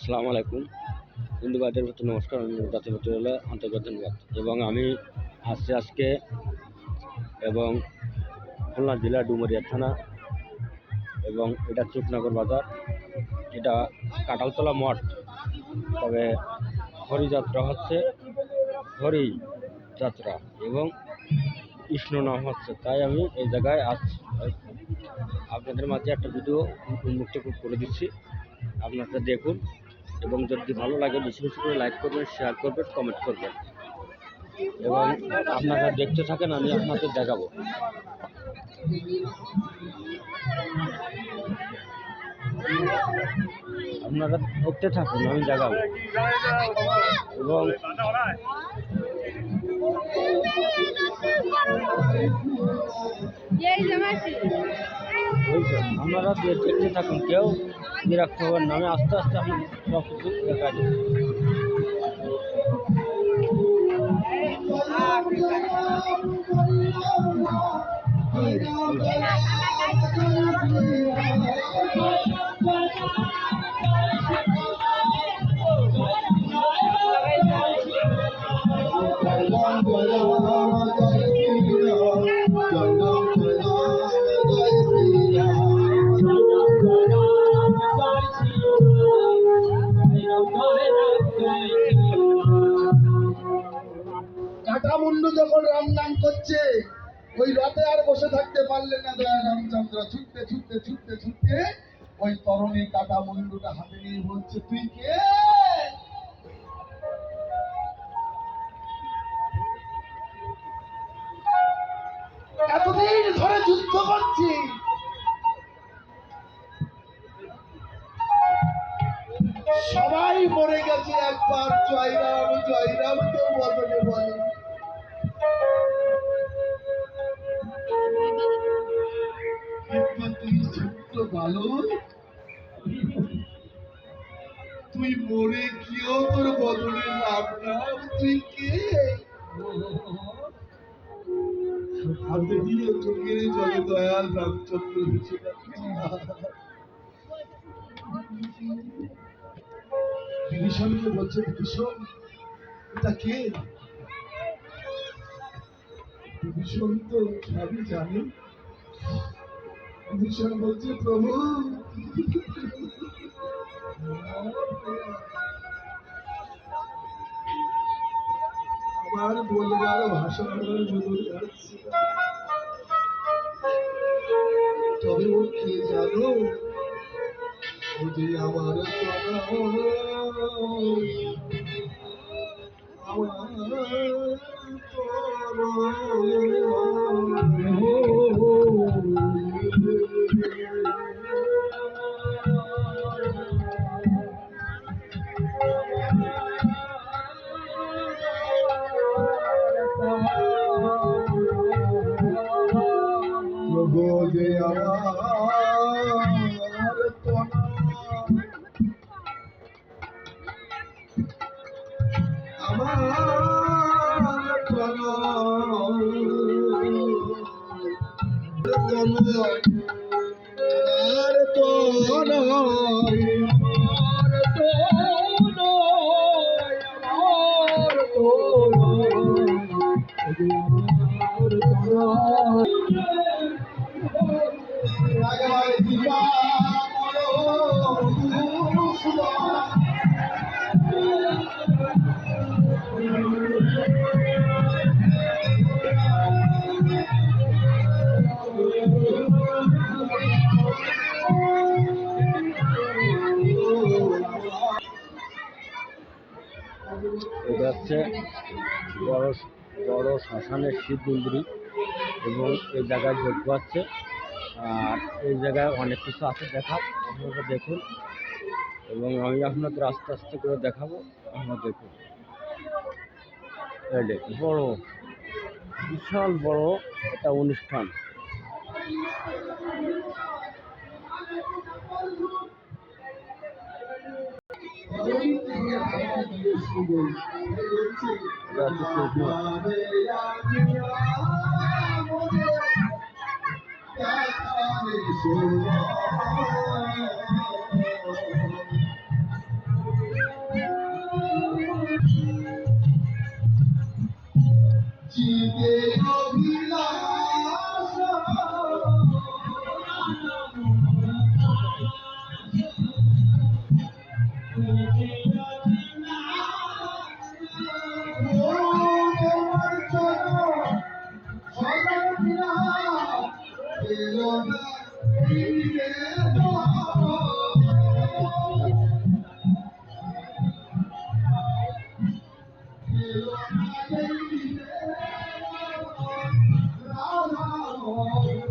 আসসালামু আলাইকুম। হিন্দু ভাইদের প্রতি নমস্কার জাতীয় হলো আন্তর্জাতিক ধন্যবাদ। এবং আমি আসছি আজকে এবং খুলনা জেলা ডুমুরিয়া থানা এবং এটা চুকনগর বাজার, এটা কাটালতলা মঠ। তবে হরিযাত্রা হচ্ছে হরি যাত্রা এবং কৃষ্ণ নাম হচ্ছে, তাই আমি এই জায়গায় আসছি। আপনাদের মাঝে একটা ভিডিও উন্মুক্ত করে দিচ্ছি। আপনারা দেখুন। এবং যদি ভালো লাগে বেশি বেশি করে লাইক করবেন শেয়ার করবেন কমেন্ট করবেন। এবং আপনারা দেখতে থাকেন, আমি আপনাদের দেখাবো। আপনারা দেখতে থাকুন, আমি দেখাবো। এবং আপনারা দে- দেখতে থাকুন, কেউ বিরক্ত হওয়ার নামে আস্তে আস্তে আমি সব কিছু দেখা যাবে বসে থাকতে পারলেন না, দয়া রামচন্দ্র। ছুটতে ছুটতে ছুটতে ছুটতে ওই তরণী কাটা মুন্ডুটা হাতে নিয়ে বলছে, তুই কে? এতদিন ধরে যুদ্ধ করছি। সবাই মরে গেছে একবার, জয়রাম জয়রাম, কেউ বদলে বলে ছোট্ট তুই মরে গিয়েও তোর বদলে লাভ তুই কে? হাতে দিয়ে চোখের জলে দয়াল রামচন্দ্র বিভীষণকে বলছে এটা কে? বিভীষণ তো সবই জানে। বিভীষণ বলছে, প্রভু। আমার বলবার ভাষা বদল যাচ্ছে। তবে ও কে জানো? ও আমার আমার যে আমার তনয়, আমার এটা হচ্ছে বড় বড় শ্মশানের শিব মন্দির এবং এই জায়গায় যোগ্য আছে আর এই জায়গায় অনেক কিছু আছে দেখা আপনারা দেখুন। এবং আমি আপনাদের আস্তে আস্তে করে দেখাবো আপনারা বড় বিশাল বড় একটা অনুষ্ঠান। এটা